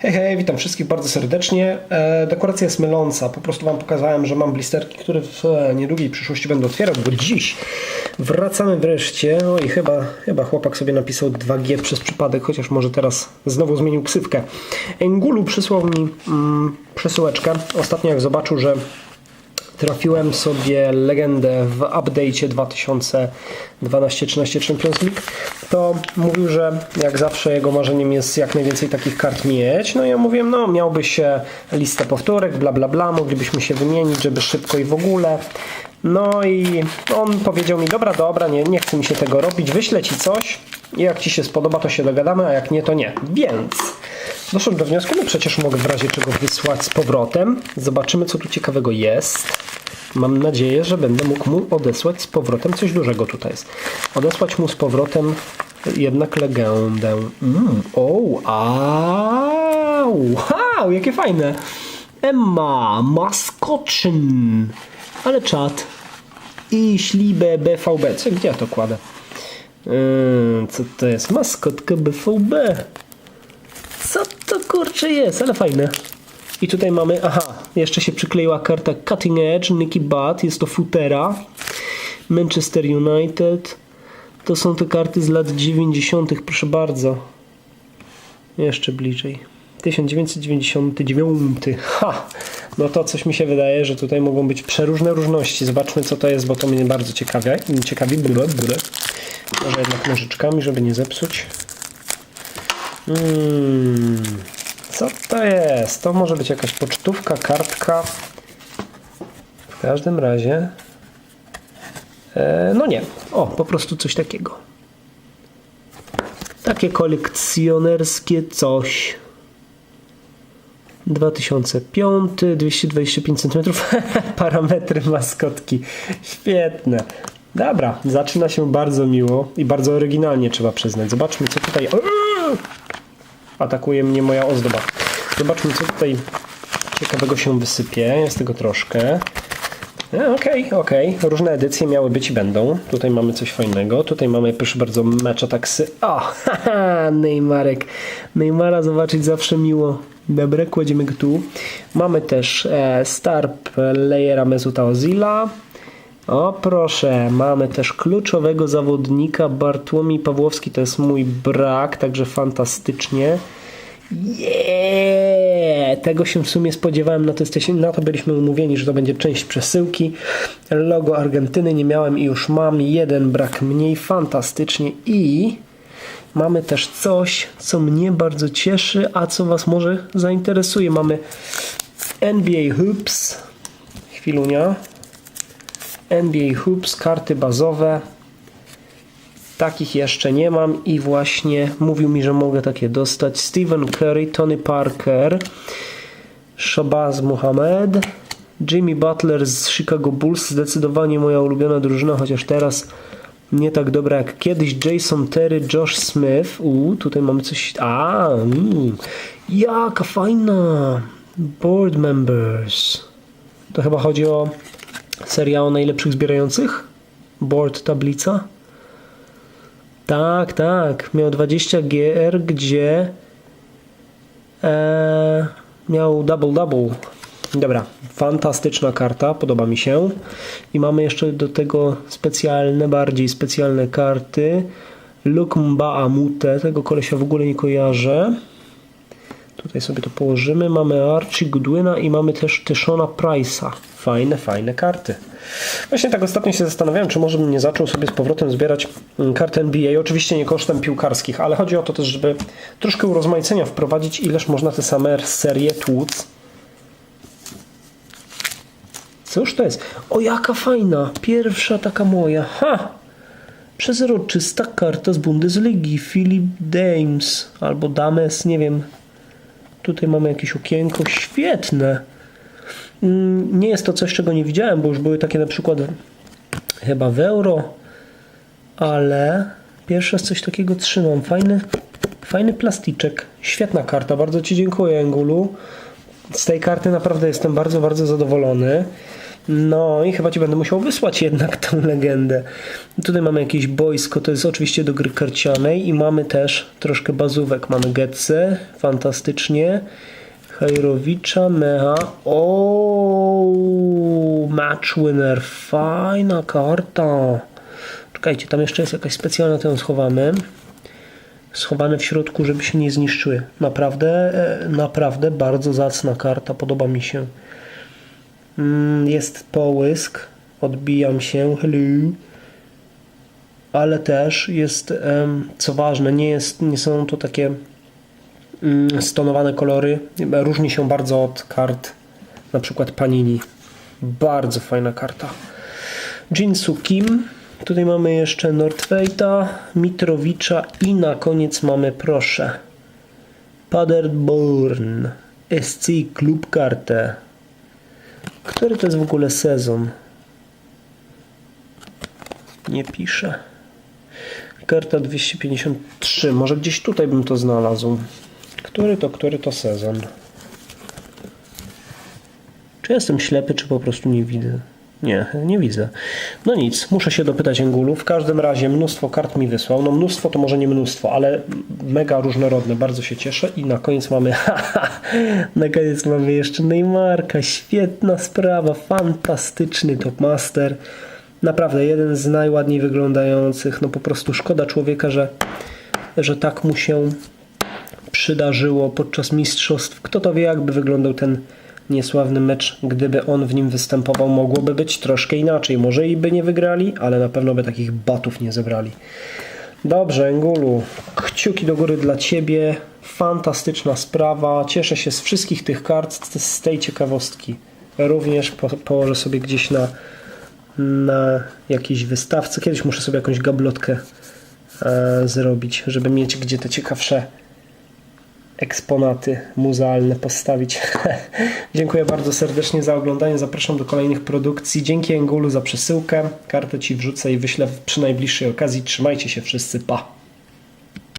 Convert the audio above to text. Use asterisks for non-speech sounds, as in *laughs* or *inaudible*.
Hej, hej, witam wszystkich bardzo serdecznie. E, dekoracja jest myląca. Po prostu Wam pokazałem, że mam blisterki, które w e, niedługiej przyszłości będę otwierał, bo dziś wracamy wreszcie. O i chyba, chyba chłopak sobie napisał 2G przez przypadek, chociaż może teraz znowu zmienił ksywkę. Engulu przysłał mi mm, przesyłeczkę. Ostatnio jak zobaczył, że trafiłem sobie legendę w update'cie 2012-13 Champions League, to mówił, że jak zawsze jego marzeniem jest jak najwięcej takich kart mieć. No i ja mówiłem, no miałbyś się listę powtórek, bla bla bla, moglibyśmy się wymienić, żeby szybko i w ogóle. No i on powiedział mi, dobra, dobra, nie, nie chce mi się tego robić, wyślę ci coś i jak ci się spodoba, to się dogadamy, a jak nie, to nie. Więc doszedłem do wniosku, no przecież mogę w razie czego wysłać z powrotem. Zobaczymy, co tu ciekawego jest. Mam nadzieję, że będę mógł mu odesłać z powrotem coś dużego tutaj jest. Odesłać mu z powrotem jednak legendę. Mm, o, au, wow, jakie fajne. Emma, maskoczyn. Ale czat. I ślibę BVB. Co, gdzie ja to kładę? Yy, co to jest? Maskotka BVB. Co to kurczę jest? Ale fajne. I tutaj mamy, aha, jeszcze się przykleiła karta Cutting Edge, Nicky Butt, jest to futera. Manchester United. To są te karty z lat 90., proszę bardzo. Jeszcze bliżej. 1999. Ha! No to coś mi się wydaje, że tutaj mogą być przeróżne różności. Zobaczmy co to jest, bo to mnie bardzo ciekawi. Ciekawi, byle, byle. Może jednak nożyczkami, żeby nie zepsuć. Hmm. Co to jest? To może być jakaś pocztówka, kartka. W każdym razie. E, no nie. O, po prostu coś takiego. Takie kolekcjonerskie coś. 2005, 225 cm. Parametry maskotki. Świetne. Dobra, zaczyna się bardzo miło i bardzo oryginalnie trzeba przyznać. Zobaczmy, co tutaj. Atakuje mnie moja ozdoba. Zobaczmy, co tutaj ciekawego się wysypie. Jest tego troszkę. E, Okej, okay, okej. Okay. Różne edycje miały być i będą. Tutaj mamy coś fajnego. Tutaj mamy, proszę bardzo, mecz taksy. O, *laughs* haha, Neymarek. Neymara zobaczyć zawsze miło. Dobre, kładziemy go tu. Mamy też e, Star Playera Mesuta Ozila. O proszę, mamy też kluczowego zawodnika Bartłomiej Pawłowski, to jest mój brak, także fantastycznie. Yeah! Tego się w sumie spodziewałem, na to, jesteśmy, na to byliśmy umówieni, że to będzie część przesyłki. Logo Argentyny nie miałem i już mam jeden brak mniej, fantastycznie i mamy też coś, co mnie bardzo cieszy, a co Was może zainteresuje. Mamy NBA Hoops, chwilunia, NBA Hoops, karty bazowe. Takich jeszcze nie mam i właśnie mówił mi, że mogę takie dostać. Stephen Curry, Tony Parker, Shabazz Muhammad, Jimmy Butler z Chicago Bulls. Zdecydowanie moja ulubiona drużyna, chociaż teraz nie tak dobra jak kiedyś. Jason Terry, Josh Smith. U, tutaj mamy coś. A, mm, jaka fajna. Board members. To chyba chodzi o Seria o najlepszych zbierających? Board tablica? Tak, tak. Miał 20 gier, gdzie e, miał double double. Dobra, fantastyczna karta, podoba mi się. I mamy jeszcze do tego specjalne, bardziej specjalne karty. Lukmba Amute, tego kolesia w ogóle nie kojarzę. Tutaj sobie to położymy. Mamy Archie Goodwina i mamy też Tyshona Price'a. Fajne, fajne karty. Właśnie tak ostatnio się zastanawiałem, czy może bym nie zaczął sobie z powrotem zbierać karty NBA. Oczywiście nie kosztem piłkarskich, ale chodzi o to też, żeby troszkę urozmaicenia wprowadzić, ileż można te same serie tłuc. Cóż to jest? O, jaka fajna! Pierwsza taka moja. Ha! Przezroczysta karta z Bundesligi. Philip Dames albo Dames, nie wiem. Tutaj mamy jakieś okienko. Świetne! Nie jest to coś, czego nie widziałem, bo już były takie na przykład chyba w euro, ale pierwszy raz coś takiego trzymam. Fajny, fajny plasticzek. Świetna karta. Bardzo Ci dziękuję, Engulu. Z tej karty naprawdę jestem bardzo, bardzo zadowolony. No i chyba ci będę musiał wysłać jednak tą legendę. Tutaj mamy jakieś boisko, to jest oczywiście do gry karcianej i mamy też troszkę bazówek. Mamy Getze, fantastycznie. Hajrowicza, Mecha. O, match winner, fajna karta. Czekajcie, tam jeszcze jest jakaś specjalna, to ją schowamy. Schowane w środku, żeby się nie zniszczyły. Naprawdę, e, naprawdę bardzo zacna karta, podoba mi się. Mm, Jest połysk, odbijam się, hello. Ale też jest, co ważne, nie, jest, nie są to takie mm, stonowane kolory. Różni się bardzo od kart, na przykład Panini. Bardzo fajna karta. Jinsu Kim. Tutaj mamy jeszcze Nordfeita, Mitrowicza i na koniec mamy, proszę, Paderborn SC Klub Kartę. Który to jest w ogóle sezon? Nie pisze. Karta 253. Może gdzieś tutaj bym to znalazł. Który to, który to sezon? Czy jestem ślepy, czy po prostu nie widzę? Nie, nie widzę. No nic, muszę się dopytać Engulu. W każdym razie mnóstwo kart mi wysłał. No mnóstwo to może nie mnóstwo, ale mega różnorodne. Bardzo się cieszę. I na koniec mamy, *laughs* haha, na koniec mamy jeszcze Neymarka. Świetna sprawa, fantastyczny Topmaster. Naprawdę jeden z najładniej wyglądających. No po prostu szkoda człowieka, że, że tak mu się przydarzyło podczas mistrzostw. Kto to wie, jakby wyglądał ten niesławny mecz, gdyby on w nim występował, mogłoby być troszkę inaczej. Może i by nie wygrali, ale na pewno by takich batów nie zebrali. Dobrze, Engulu, kciuki do góry dla Ciebie. Fantastyczna sprawa. Cieszę się z wszystkich tych kart, z- tej ciekawostki. Również po, położę sobie gdzieś na, na jakiejś wystawce. Kiedyś muszę sobie jakąś gablotkę e, zrobić, żeby mieć gdzie te ciekawsze eksponaty muzealne postawić. *laughs* Dziękuję bardzo serdecznie za oglądanie. Zapraszam do kolejnych produkcji. Dzięki Engulu za przesyłkę. Kartę Ci wrzucę i wyślę przy najbliższej okazji. Trzymajcie się wszyscy. Pa!